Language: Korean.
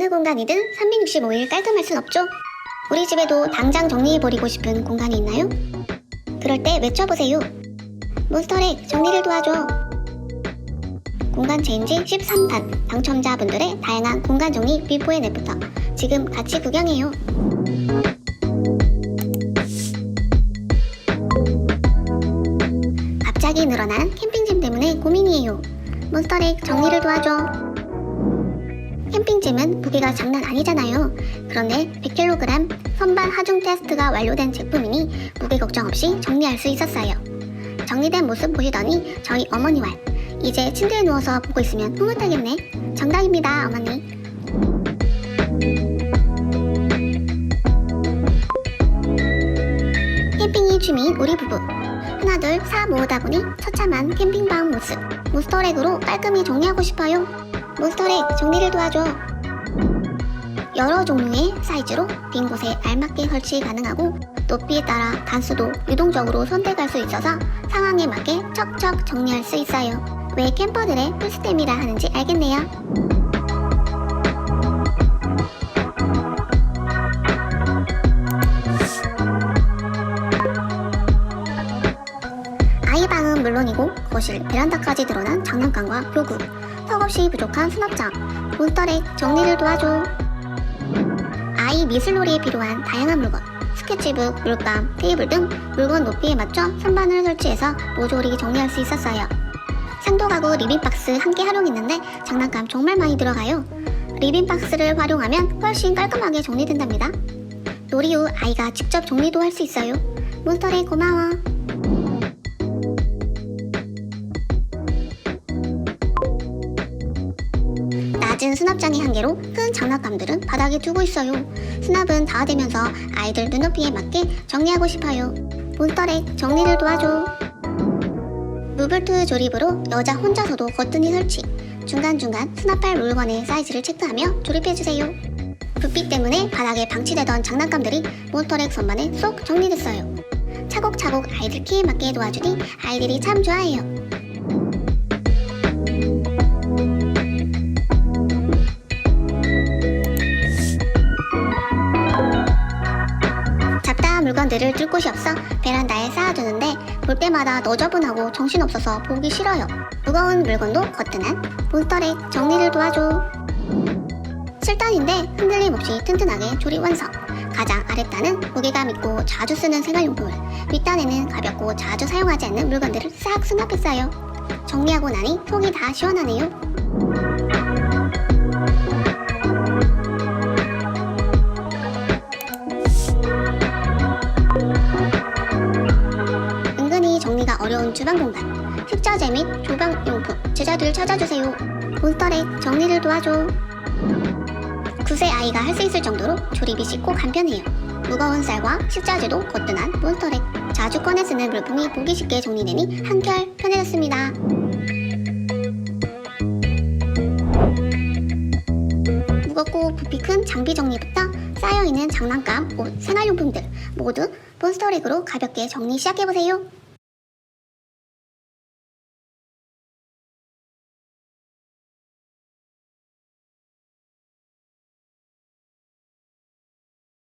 어느 공간이든 365일 깔끔할 순 없죠. 우리 집에도 당장 정리해버리고 싶은 공간이 있나요? 그럴 때 외쳐보세요. 몬스터렉 정리를 도와줘. 공간 체인지 13단 당첨자분들의 다양한 공간 정리 비포 앤 애프터 지금 같이 구경해요. 갑자기 늘어난 캠핑짐 때문에 고민이에요. 몬스터렉 정리를 도와줘. 캠핑짐은 무게가 장난 아니잖아요. 그런데 100kg 선반 하중 테스트가 완료된 제품이니 무게 걱정 없이 정리할 수 있었어요. 정리된 모습 보시더니 저희 어머니 말 이제 침대에 누워서 보고 있으면 흐뭇하겠네. 정답입니다, 어머니. 캠핑이 취미인 우리 부부. 하나 둘 사 모으다 보니 처참한 캠핑방 모습. 몬스터렉으로 깔끔히 정리하고 싶어요. 몬스터렉 정리를 도와줘. 여러 종류의 사이즈로 빈 곳에 알맞게 설치 가능하고 높이에 따라 단수도 유동적으로 선택할 수 있어서 상황에 맞게 척척 정리할 수 있어요. 왜 캠퍼들의 필수템이라 하는지 알겠네요. 아이 방은 물론이고 거실, 베란다까지 드러난 장난감과 교구, 턱없이 부족한 수납장, 몬스터렉 정리를 도와줘. 아이 미술놀이에 필요한 다양한 물건, 스케치북, 물감, 테이블 등 물건 높이에 맞춰 선반을 설치해서 모조리 정리할 수 있었어요. 상도 가구 리빙박스 함께 활용했는데 장난감 정말 많이 들어가요. 리빙박스를 활용하면 훨씬 깔끔하게 정리된답니다. 놀이 후 아이가 직접 정리도 할 수 있어요. 몬스터렉 고마워. 수납장의 한계로 큰 장난감들은 바닥에 두고 있어요. 수납은 다 되면서 아이들 눈높이에 맞게 정리하고 싶어요. 몬스터렉 정리를 도와줘. 무블트 조립으로 여자 혼자서도 거뜬히 설치. 중간중간 수납할 물건의 사이즈를 체크하며 조립해주세요. 부피 때문에 바닥에 방치되던 장난감들이 몬스터렉 선반에 쏙 정리됐어요. 차곡차곡 아이들 키에 맞게 도와주니 아이들이 참 좋아해요. 물건들을 둘 곳이 없어 베란다에 쌓아두는데 볼 때마다 너저분하고 정신없어서 보기 싫어요. 무거운 물건도 거뜬한 몬스터렉 정리를 도와줘. 7단인데 흔들림 없이 튼튼하게 조립 완성. 가장 아랫단은 무게감 있고 자주 쓰는 생활용품을, 윗단에는 가볍고 자주 사용하지 않는 물건들을 싹 수납했어요. 정리하고 나니 속이 다 시원하네요. 정리가 어려운 주방 공간, 식자재 및 조방용품, 제자들 찾아주세요. 몬스터렉 정리를 도와줘. 9세 아이가 할 수 있을 정도로 조립이 쉽고 간편해요. 무거운 쌀과 식자재도 거뜬한 몬스터렉. 자주 꺼내 쓰는 물품이 보기 쉽게 정리되니 한결 편해졌습니다. 무겁고 부피 큰 장비 정리부터 쌓여있는 장난감, 옷, 생활용품들 모두 몬스터렉으로 가볍게 정리 시작해보세요.